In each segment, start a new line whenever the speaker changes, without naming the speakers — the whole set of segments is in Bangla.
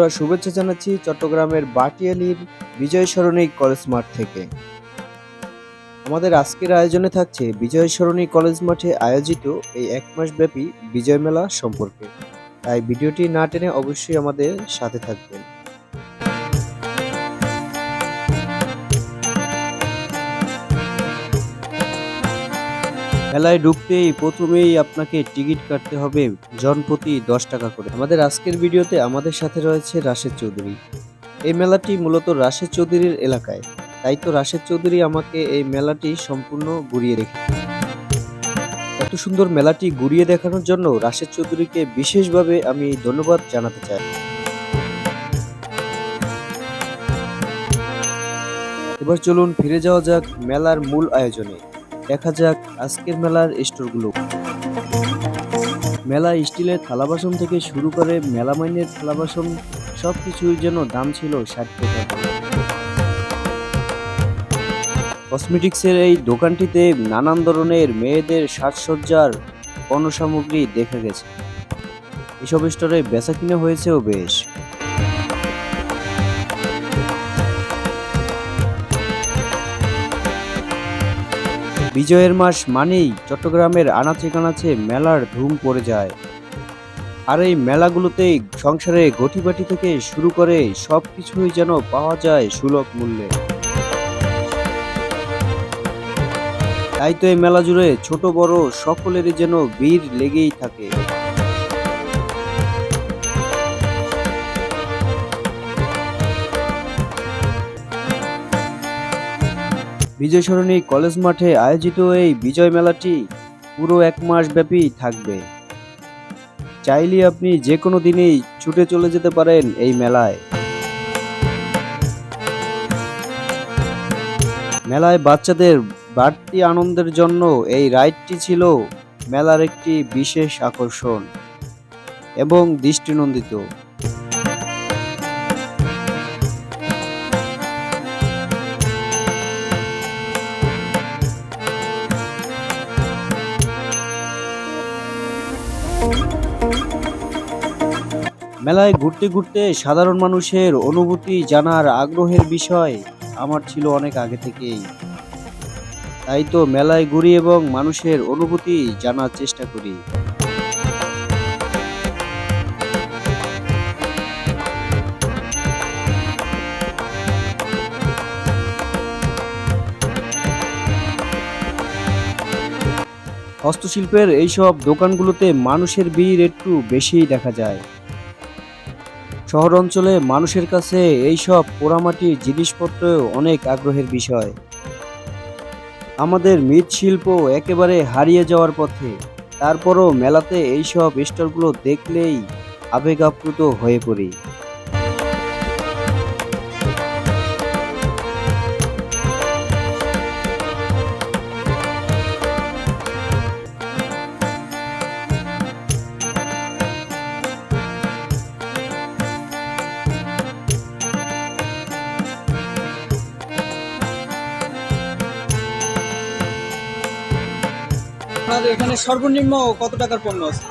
বন্ধুরা, শুভেচ্ছা জানাচ্ছি চট্টগ্রামের বাটিয়ালির বিজয় সরণী কলেজ মাঠ থেকে। আমাদের আজকের আয়োজনে থাকছে বিজয় সরণী কলেজ মাঠে আয়োজিত এই এক মাস ব্যাপী বিজয় মেলা সম্পর্কে। তাই ভিডিওটি না টেনে অবশ্যই আমাদের সাথে থাকবেন। মেলায় ঢুকতেই প্রথমেই আপনাকে টিকিট কাটতে হবে জনপ্রতি দশ টাকা করে। আমাদের আজকের ভিডিওতে আমাদের সাথে রয়েছে রাশেদ চৌধুরী। এই মেলাটি মূলত রাশেদ চৌধুরীর এলাকায়। তাই তো রাশেদ চৌধুরী আমাকে এই মেলাটি সম্পূর্ণ ঘুরিয়ে রেখে এত সুন্দর মেলাটি ঘুরিয়ে দেখানোর জন্য রাশেদ চৌধুরীকে বিশেষভাবে আমি ধন্যবাদ জানাতে চাই। এবার চলুন ফিরে যাওয়া যাক মেলার মূল আয়োজনে। দেখা যাক আজকের মেলার স্টোরগুলো। মেলা স্টিলের থালা বাসন থেকে শুরু করে মেলামাইনের থালা বাসন সব কিছুর যেন দাম ছিল ষাট টাকা। কসমেটিক্সের এই দোকানটিতে নানান ধরনের মেয়েদের সাজসজ্জার পণ্য সামগ্রী দেখা গেছে। এসব স্টোরে বেচা কিনে হয়েছেও বেশ। বিজয়ের মাস মানেই চট্টগ্রামের আনাচে কানাচে মেলার ধুম পড়ে যায়। আর এই মেলাগুলোতে সংসারে গটিবাটি থেকে শুরু করে সব কিছুই যেন পাওয়া যায় সুলভ মূল্যে। তাই তো এই মেলা জুড়ে ছোট বড় সকলেরই যেন ভিড় লেগেই থাকে। বিজয় সরণী কলেজ মাঠে আয়োজিত এই বিজয় মেলাটি পুরো এক মাস ব্যাপী থাকবে। চাইলে আপনি যে কোনো দিনেই ছুটে চলে যেতে পারেন এই মেলায়। মেলায় বাচ্চাদের বাড়তি আনন্দের জন্য এই রাইডটি ছিল মেলার একটি বিশেষ আকর্ষণ এবং দৃষ্টিনন্দিত। মেলায় ঘুরতে ঘুরতে সাধারণ মানুষের অনুভূতি জানার আগ্রহের বিষয় আমার ছিল অনেক আগে থেকেই। তাই তো মেলায় ঘুরি এবং মানুষের অনুভূতি জানার চেষ্টা করি। হস্তশিল্পের এইসব দোকানগুলোতে মানুষের ভিড় একটু বেশিই দেখা যায়। শহর অঞ্চলে মানুষের কাছে এইসব পোড়ামাটির জিনিসপত্র অনেক আগ্রহের বিষয়। আমাদের মৃৎশিল্প একেবারে হারিয়ে যাওয়ার পথে, তারপরও মেলাতে এইসব স্টলগুলো দেখলেই আবেগ আপ্লুত হয়ে পড়ি।
সর্বনিম্ন কত টাকার পণ্য আছে?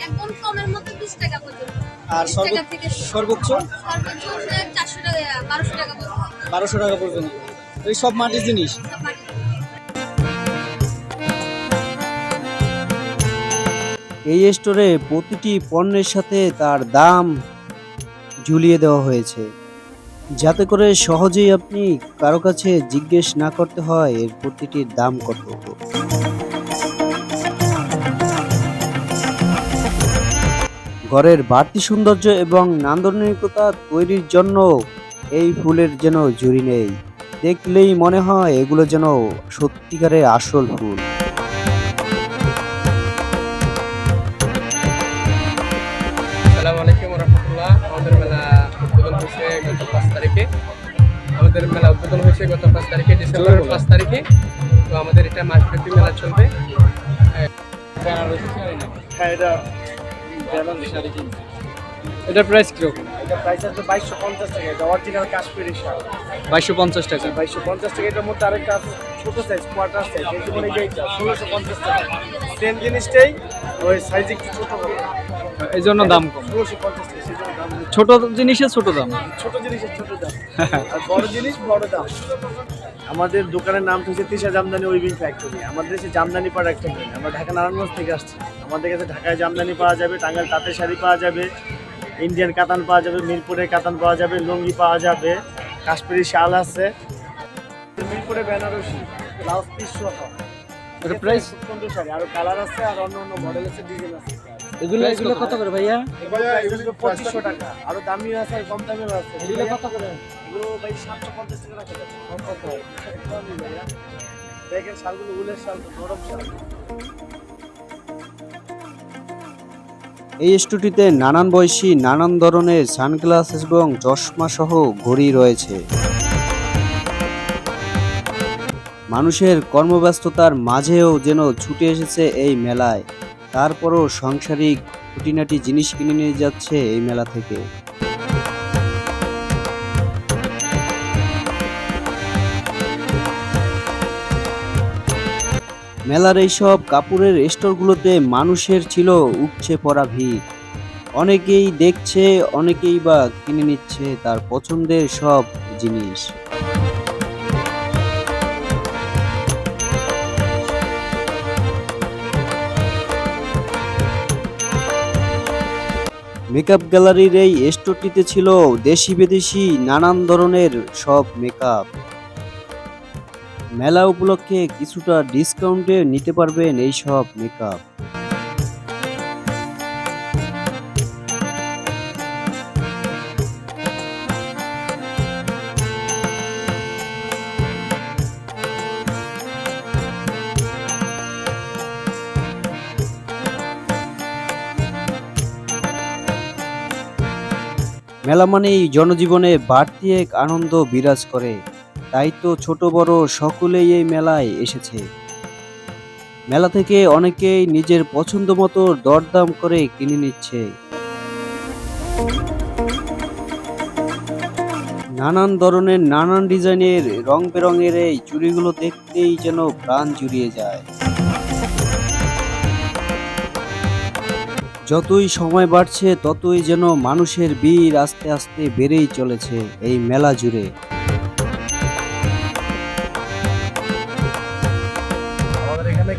একদম কমের মধ্যে বিশ টাকা পর্যন্ত।
আর
20
সর্ব-
টাকা থেকে শুরু।
সর্বোচ্চ?
সর্বোচ্চ হচ্ছে চারশো টাকা বারোশো টাকা পর্যন্ত।
বারোশো টাকা পর্যন্ত। এই সব মাটির জিনিস?
এই স্টোরে প্রতিটি পণ্যের সাথে তার দাম ঝুলিয়ে দেওয়া হয়েছে। যাতে করে সহজেই আপনি কারও কাছে জিজ্ঞেস না করতে হয় এর প্রতিটির দাম কত। ঘরের বাড়তি সৌন্দর্য এবং নান্দনিকতা তৈরির জন্য এই ফুলের যেন জুড়ি নেই। দেখলেই মনে হয় এগুলো যেন সত্যিকারের আসল ফুল।
আসসালামু আলাইকুম রহমতুল্লাহ। আমাদের মেলা উদ্বোধন হয়েছে গত পাঁচ তারিখে। আমাদের মেলা উদ্বোধন হয়েছে গত পাঁচ তারিখে ডিসেম্বরের পাঁচ তারিখে। তো আমাদের এটা মাসব্যাপী মেলা চলবে।
এটার প্রাইস কীরকম?
এটা প্রাইস আছে বাইশশো পঞ্চাশ টাকা এটা অরিজিনাল কাশ্মীরি শাল
বাইশশো পঞ্চাশ টাকা।
বাইশশো পঞ্চাশ টাকা এটার মধ্যে আরেকটা আছে ছোট সাইজ কোয়ার্টার সাইজ এই জীবনে এইটা ষোলোশো পঞ্চাশ টাকা। সেম জিনিসটাই ওই সাইজ একটু ছোট হবে।
এই জন্য দাম কম।
ষোলোশো পঞ্চাশ টাকা সেই জন্য দাম।
ছোট জিনিসের ছোট দাম।
ছোট জিনিসের ছোট দাম। আর বড় জিনিস বড় দাম। আমাদের দোকানের নাম হচ্ছে তিশা জামদানি উইভিং ফ্যাক্টরি। আমাদের দেশে জামদানি পাড়া একটা আমরা ঢাকা নারায়ণগঞ্জ থেকে আসছি। আমাদের কাছে ঢাকায় জামদানি পাওয়া যাবে টাঙ্গাইল তাঁতের শাড়ি পাওয়া যাবে ইন্ডিয়ান কাতান পাওয়া যাবে মিরপুরের কাতান পাওয়া যাবে লুঙ্গি পাওয়া যাবে কাশ্মীরি শাল আছে। মিরপুরে বেনারসি ব্লাউজ পিস সহ।
প্রাইস
সুন্দর শাড়ি আরও কালার আছে আর অন্য অন্য মডেল আছে ডিজাইন আছে।
এগুলো এগুলো কত করে ভাইয়া?
পঁচিশশো টাকা। আরও দামিও আছে আর কম দামিও আছে। এগুলো কত করে? এগুলো ভাই সাতশো পঞ্চাশ টাকা রাখা যাবে কত? ভাইয়া। দেখেন শালগুলো উলের শাল নরম শাল।
এই স্টুডিওতে নানান বয়সী, নানান ধরনের সানগ্লাস এবং চশমা সহ ঘড়ি রয়েছে। মানুষের কর্মব্যস্ততার মাঝেও যেন ছুটে এসেছে এই মেলায়। তারপরও সাংসারিক খুঁটিনাটি জিনিস কিনে নিয়ে যাচ্ছে এই মেলা থেকে। মেলার এইসব কাপড়ের স্টোরগুলোতে মানুষের ছিল উপচে পড়া ভিড়। অনেকেই দেখছে, অনেকেই বা কিনে নিচ্ছে তার পছন্দের সব জিনিস। মেকআপ গ্যালারির এই স্টোরটিতে ছিল দেশি বিদেশি নানান ধরনের সব মেকআপ। মেলা উপলক্ষে কিছুটা ডিসকাউন্টে নিতে পারবেন এই সব মেকআপ মেলা মানেই জনজীবনে বাড়তি এক আনন্দ বিরাজ করে। তাই তো ছোট বড় সকলেই এই মেলায় এসেছে। মেলা থেকে অনেকেই নিজের পছন্দ মতো দরদাম করে কিনে নিচ্ছে। নানান ধরনের, নানান ডিজাইনের রং বেরঙের এই চুড়িগুলো দেখতেই যেন প্রাণ জুড়িয়ে যায়। যতই সময় বাড়ছে, ততই যেন মানুষের ভিড় আস্তে আস্তে বেড়েই চলেছে এই মেলা জুড়ে।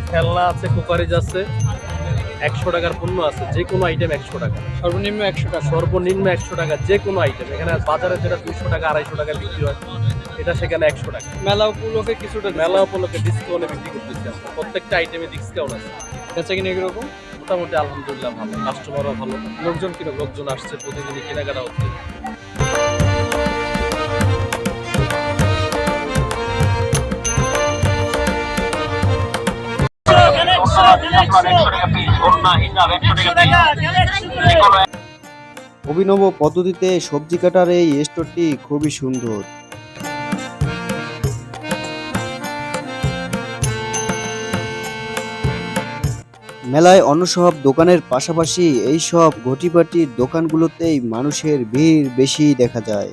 খেলনা আছে কুকারিজ আছে একশো টাকার পণ্য আছে যে কোনো আইটেম একশো টাকা।
সর্বনিম্ন একশো টাকা।
সর্বনিম্ন একশো টাকা যে কোনো আইটেম এখানে বাজারে যেটা দুশো টাকা আড়াইশো টাকা বিক্রি হয় এটা সেখানে একশো টাকা।
মেলা উপলক্ষে কিছুটা
মেলা উপলক্ষে ডিসকাউন্টে বিক্রি করতেছি আমরা। প্রত্যেকটা আইটেমে ডিসকাউন্ট আছে।
বেচা কিনে কীরকম?
মোটামুটি আলহামদুলিল্লাহ ভালো। কাস্টমারও ভালো। লোকজন কীরকম? লোকজন আসছে প্রতিদিনই কেনাকাটা হচ্ছে।
অভিনব পদ্ধতিতে সবজি কাটার এই স্টোরটি খুবই সুন্দর। মেলায় অন্য সব দোকানের পাশাপাশি এই সব ঘটিবাটির দোকানগুলোতেই মানুষের ভিড় বেশি দেখা যায়।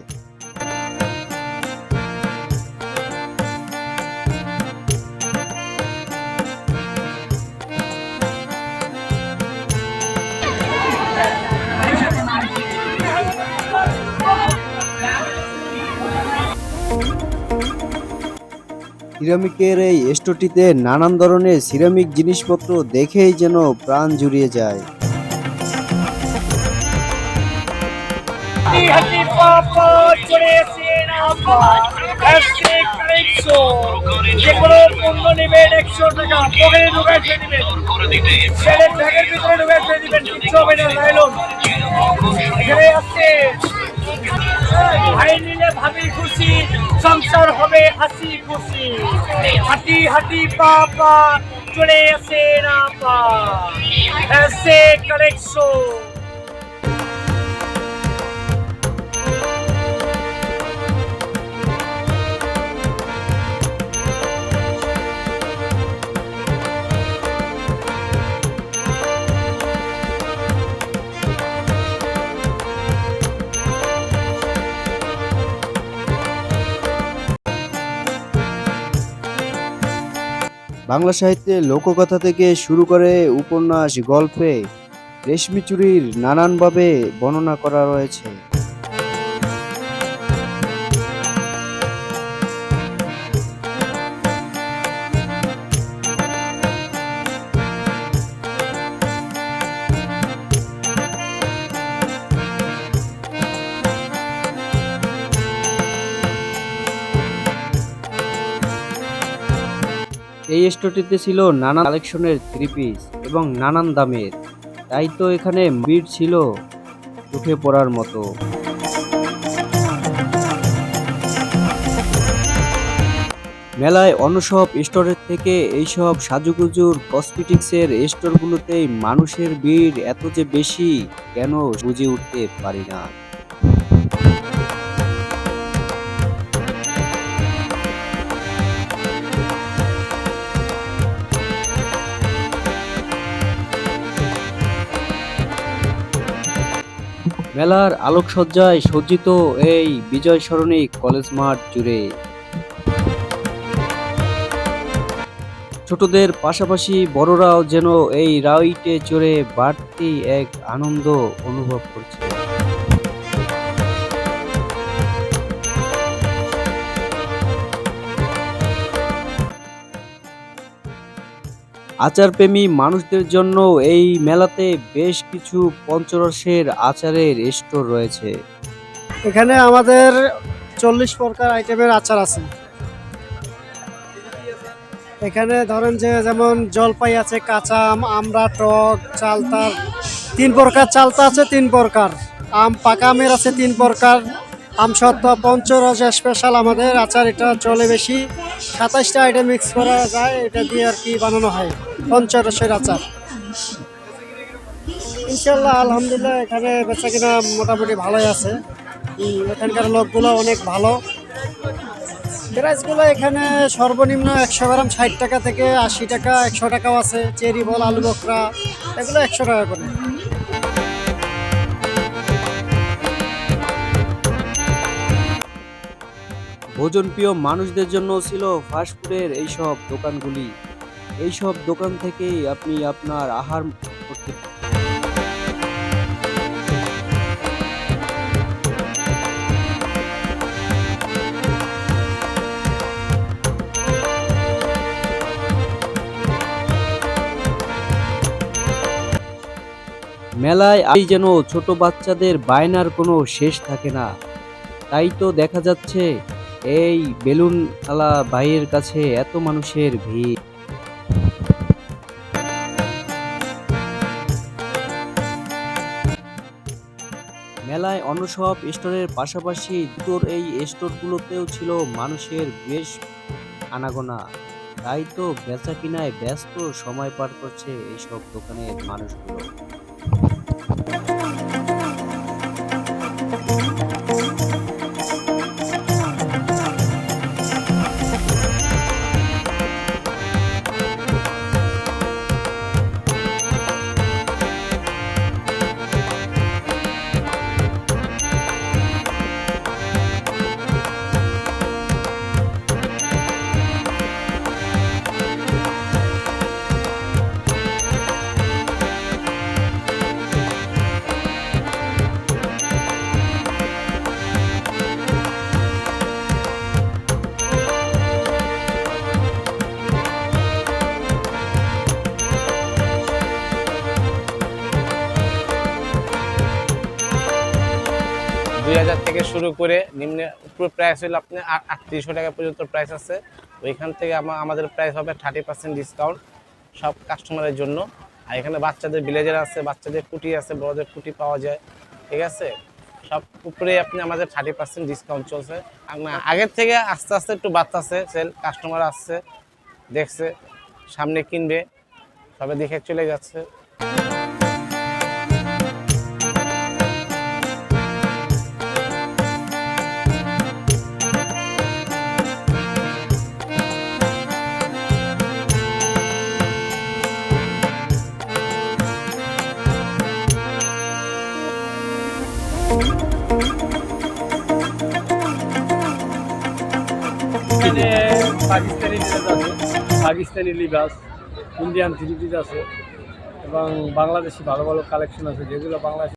সিরামিকের এই স্টোরটিতে নানান ধরনের সিরামিক জিনিসপত্র দেখেই যেন প্রাণ জুড়িয়ে যায়।
ভাই নিলে ভাবি খুশি, সংসার হবে হাসি খুশি। হাঁটি হাঁটি, পা পা চলে আসে না পা। এসে কালেকশন
বাংলা সাহিত্যে লোককথা থেকে শুরু করে উপন্যাস গল্পে রেশমি চুরির নানানভাবে বর্ণনা করা রয়েছে। এই স্টোরটিতে ছিল নানা কালেকশনের থ্রি পিস এবং নানান দামের। তাই তো এখানে ভিড় ছিল উঠে পড়ার মতো। মেলায় অন্য সব স্টোরের থেকে এইসব সাজুগুজুর কসমেটিক্সের স্টোরগুলোতেই মানুষের ভিড় এত যে বেশি কেন বুঝে উঠতে পারি না। মেলার আলোকসজ্জায় সজ্জিত এই বিজয় সরণি কলেজ মাঠ জুড়ে। ছোটদের পাশাপাশি বড়রাও যেন এই রাইটে চড়ে বাড়তি এক আনন্দ অনুভব করছে। আচারপ্রেমী মানুষদের জন্য এই মেলাতে বেশ কিছু পঞ্চরসের আচারের স্টোর রয়েছে।
এখানে আমাদের চল্লিশ প্রকার আইটেমের আচার আছে। এখানে ধরেন যে যেমন জলপাই আছে কাঁচা আম আমরা টক, চালতার, তিন প্রকার চালতা আছে, তিন প্রকার। আম পাকা আমের আছে, তিন প্রকার। আম সত্ত্ব পঞ্চরস স্পেশাল আমাদের, আচার এটা চলে বেশি। সাতাশটা আইটেম মিক্স করা যায়, এটা দিয়ে আর কি বানানো হয়, পঞ্চরসের আচার। ইনশাল্লাহ আলহামদুলিল্লাহ, এখানে বেচা কিনা মোটামুটি ভালোই আছে। এখানকার লোকগুলো অনেক ভালো। প্রাইসগুলো এখানে সর্বনিম্ন একশো গ্রাম ষাট টাকা থেকে আশি টাকা, একশো টাকাও আছে, চেরি বল, আলু বকরা, এগুলো একশো টাকা করে।
ভোজনপ্রিয় মানুষদের জন্য ছিল ফাস্টফুডের এইসব দোকানগুলি। এইসব দোকান থেকেই আপনি আপনার আহার করতে মেলায় আই যেন ছোট বাচ্চাদের বায়নার কোনো শেষ থাকে না। তাই তো দেখা যাচ্ছে এই বেলুন খেলা ভাইয়ের কাছে এত মানুষের ভিড়। মেলায় অন্য সব স্টোরের পাশাপাশি দুটোর এই স্টোরগুলোতেও ছিল মানুষের বেশ আনাগোনা। তাই তো বেচা কিনায় ব্যস্ত সময় পার করছে এইসব দোকানের মানুষগুলো।
দুই হাজার থেকে শুরু করে নিম্নে উপর প্রাইস হলো আপনি আটত্রিশশো টাকা পর্যন্ত প্রাইস আছে। ওইখান থেকে আমা- আমাদের প্রাইস হবে থার্টি পার্সেন্ট ডিসকাউন্ট সব কাস্টমারের জন্য। আর এখানে বাচ্চাদের ব্লেজার আছে, বাচ্চাদের কুটি আছে, বড়দের কুটি পাওয়া যায়। ঠিক আছে? সব উপরে আপনি আমাদের থার্টি পার্সেন্ট ডিসকাউন্ট চলছে। আগের থেকে আস্তে আস্তে একটু বাড়তেছে সেল কাস্টমার আসছে, দেখছে, সামনে কিনবে, সবে দেখে চলে যাচ্ছে।
ড্রেস আছে পাকিস্তানি লিবাস ইন্ডিয়ান থ্রি আছে, এবং বাংলাদেশি ভালো ভালো কালেকশন আছে, যেগুলো বাংলাদেশ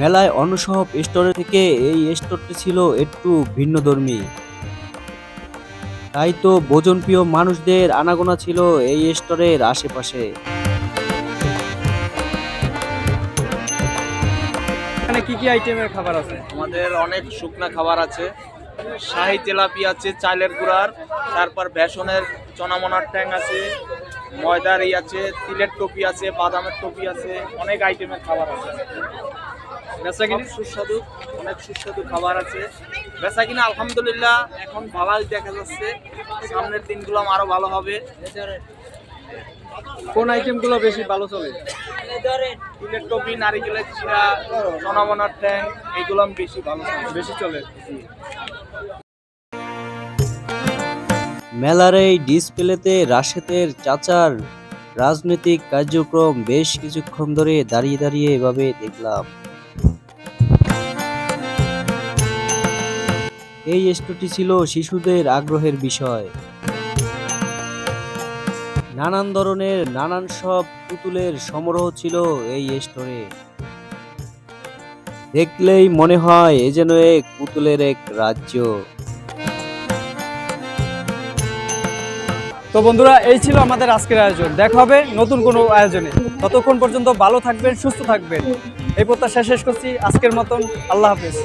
মেলায় অন্য সব স্টোরের থেকে এই স্টোরটি ছিল একটু ভিন্নধর্মী তাই তো ভোজনপ্রিয় মানুষদের আনাগোনা ছিল এই স্টোরের আশেপাশে।
কি কি আইটেমের খাবার আছে?
আমাদের অনেক শুকনা খাবার আছে।
শাহি তেলাপি আছে চালের গুঁড়ার তারপর বেসনের চনামনার ট্যাং আছে ময়দার এই আছে তিলের টপি আছে বাদামের টপি আছে অনেক আইটেমের খাবার আছে। বেচা কিনে? সুস্বাদু অনেক সুস্বাদু খাবার আছে। বেচা কিনা আলহামদুলিল্লাহ এখন ভালোই দেখা যাচ্ছে। সামনের দিনগুলো আরও ভালো হবে।
কোন আইটেমগুলো বেশি ভালো চলে?
তিলের টপি নারিকেলের চিরা চনামনার ট্যাং এগুলো বেশি ভালো
বেশি চলে।
মেলার এই ডিসপ্লেতে রাশেদের চাচার রাজনৈতিক কার্যক্রম বেশ কিছুক্ষণ ধরে দাঁড়িয়ে দাঁড়িয়ে এভাবে দেখলাম। এই স্টোরটি ছিল শিশুদের আগ্রহের বিষয়। নানান ধরনের, নানান সব পুতুলের সমারোহ ছিল এই স্টোরে। দেখলেই মনে হয় এ যেন এক পুতুলের এক রাজ্য।
তো বন্ধুরা, এই ছিল আমাদের আজকের আয়োজন। দেখা হবে নতুন কোনো আয়োজনে। ততক্ষণ পর্যন্ত ভালো থাকবেন, সুস্থ থাকবেন। এই প্রত্যাশা শেষ করছি। আজকের মতন আল্লাহ হাফেজ।